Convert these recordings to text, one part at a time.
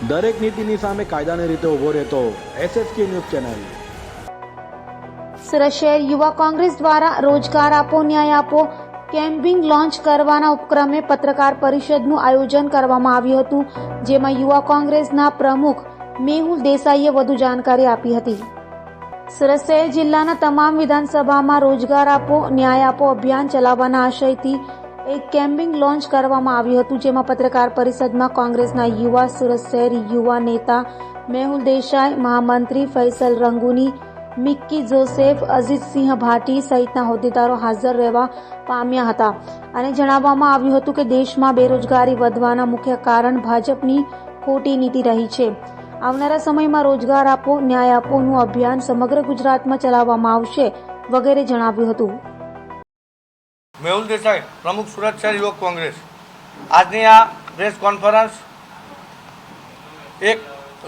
દરેક નીતિની સામે કાયદાની રીતે ઊભો રહેતો એસએસકે ન્યૂઝ ચેનલ. સુરત શહેર યુવા કોંગ્રેસ દ્વારા રોજગાર આપો, ન્યાય આપો, કેમ્પિંગ લોન્ચ કરવાના ઉપક્રમે પત્રકાર પરિષદનું આયોજન કરવામાં આવ્યું હતું, જેમાં યુવા કોંગ્રેસના પ્રમુખ મેહુલ દેસાઈએ વધુ જાણકારી આપી હતી. સુરત શહેર જિલ્લાના તમામ વિધાનસભામાં રોજગાર આપો, ન્યાય આપો અભિયાન ચલાવવાના આશયથી એક કેમ્પિંગ લોન્ચ કરવામાં આવ્યું હતું, જેમાં પત્રકાર પરિષદમાં કોંગ્રેસના યુવા સુરત શહેર યુવા નેતા મેહુલ દેસાઈ, મહામંત્રી ફૈસલ રંગુની, મિક્કી જોસેફ અજીતસિંહ ભાટી સહિતના હોદ્દેદારો હાજર રહેવા પામ્યા હતા. અને જણાવવામાં આવ્યું હતું કે દેશમાં બેરોજગારી વધવાના મુખ્ય કારણ ભાજપની ખોટી નીતિ રહી છે. આવનારા સમયમાં રોજગાર આપો, ન્યાય આપોનું અભિયાન સમગ્ર ગુજરાતમાં ચલાવવામાં આવશે, વગેરે જણાવ્યું હતું. મેહુલ દેસાઈ, પ્રમુખ સુરત શહેર યુવક કોંગ્રેસ. આજની આ પ્રેસ કોન્ફરન્સ, એક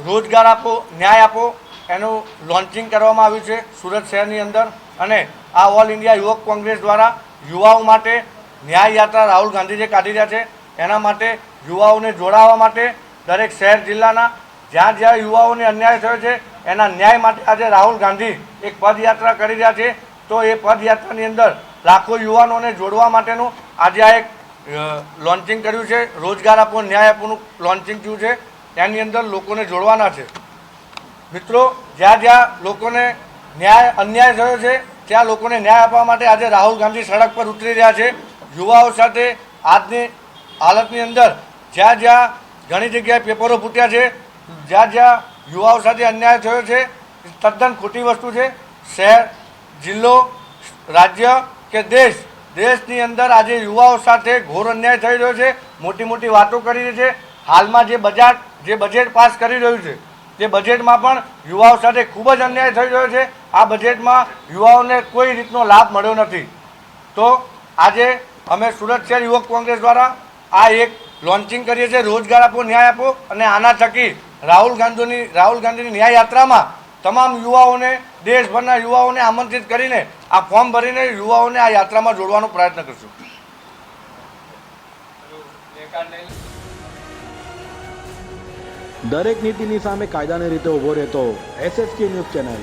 રોજગાર આપો, ન્યાય આપો, એનું લોન્ચિંગ કરવામાં આવ્યું છે સુરત શહેરની અંદર અને આ ઓલ ઇન્ડિયા યુવક કોંગ્રેસ દ્વારા યુવાઓ માટે ન્યાય યાત્રા રાહુલ ગાંધી જે કાઢી રહ્યા છે. એના માટે યુવાઓને જોડાવા માટે દરેક શહેર જિલ્લાના જ્યાં જ્યાં યુવાઓને અન્યાય થયો છે, એના ન્યાય માટે આજે રાહુલ ગાંધી એક પદયાત્રા કરી રહ્યા છે. તો એ પદયાત્રાની અંદર લાખો યુવાનોને જોડવા માટેનું આજે આ એક લોન્ચિંગ કર્યું છે. રોજગાર આપો ન્યાય આપોનું લોન્ચિંગ થયું છે. એની અંદર લોકોને જોડવાના છે. મિત્રો, જ્યાં જ્યાં લોકોને ન્યાય, અન્યાય થયો છે, ત્યાં લોકોને ન્યાય આપવા માટે આજે રાહુલ ગાંધી સડક પર ઉતરી રહ્યા છે. યુવાઓ સાથે આજની હાલતની અંદર જ્યાં જ્યાં ઘણી જગ્યાએ પેપરો ફૂટ્યા છે, જ્યાં જ્યાં યુવાઓ સાથે અન્યાય થયો છે તદ્દન ખોટી વસ્તુ છે. શહેર જિલ્લો, રાજ્ય કે દેશ? દેશની અંદર આજે યુવાઓ સાથે ઘોર અન્યાય થઈ રહ્યો છે, મોટી મોટી વાતો કરી રહી છે. હાલમાં જે બજાર, જે બજેટ પાસ કરી રહ્યું છે, તે બજેટમાં પણ યુવાઓ સાથે ખૂબ જ અન્યાય થઈ રહ્યો છે. આ બજેટમાં યુવાઓને કોઈ રીતનો લાભ મળ્યો નથી. તો આજે અમે સુરત શહેર યુવક કોંગ્રેસ દ્વારા આ એક લોન્ચિંગ કરીએ છીએ. રોજગાર આપો, ન્યાય આપો અને આના થકી રાહુલ ગાંધીની રાહુલ ગાંધીની ન્યાય યાત્રામાં તમામ યુવાઓને, દેશભરના યુવાઓને આમંત્રિત કરીને આ ફોર્મ ભરીને યુવાઓને આ યાત્રામાં જોડવાનો પ્રયત્ન કરશું. દરેક નીતિની સામે કાયદાની રીતે ઊભો રહેતો એસએસકે ન્યૂઝ ચેનલ.